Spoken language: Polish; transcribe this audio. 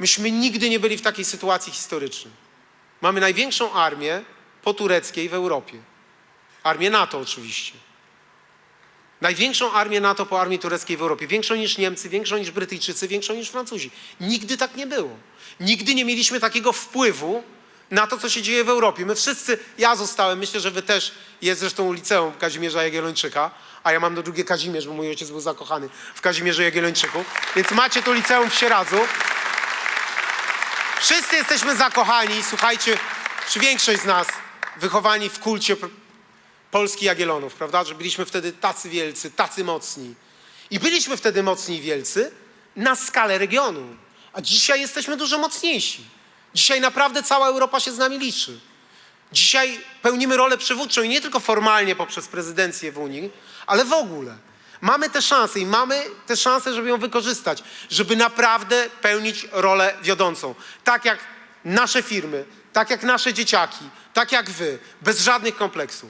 Myśmy nigdy nie byli w takiej sytuacji historycznej. Mamy największą armię potureckiej w Europie. Armię NATO oczywiście. Największą armię NATO po armii tureckiej w Europie. Większą niż Niemcy, większą niż Brytyjczycy, większą niż Francuzi. Nigdy tak nie było. Nigdy nie mieliśmy takiego wpływu na to, co się dzieje w Europie. My wszyscy, ja zostałem, myślę, że wy też, jest zresztą liceum Kazimierza Jagiellończyka, a ja mam do drugie Kazimierz, bo mój ojciec był zakochany w Kazimierzu Jagiellończyku, więc macie tu liceum w Sieradzu. Wszyscy jesteśmy zakochani, słuchajcie, czy większość z nas wychowani w kulcie Polski Jagiellonów, prawda? Że byliśmy wtedy tacy wielcy, tacy mocni. I byliśmy wtedy mocni i wielcy na skalę regionu. A dzisiaj jesteśmy dużo mocniejsi. Dzisiaj naprawdę cała Europa się z nami liczy. Dzisiaj pełnimy rolę przywódczą i nie tylko formalnie poprzez prezydencję w Unii, ale w ogóle. Mamy te szanse i mamy te szanse, żeby ją wykorzystać, żeby naprawdę pełnić rolę wiodącą. Tak jak nasze firmy, tak jak nasze dzieciaki, tak jak wy, bez żadnych kompleksów.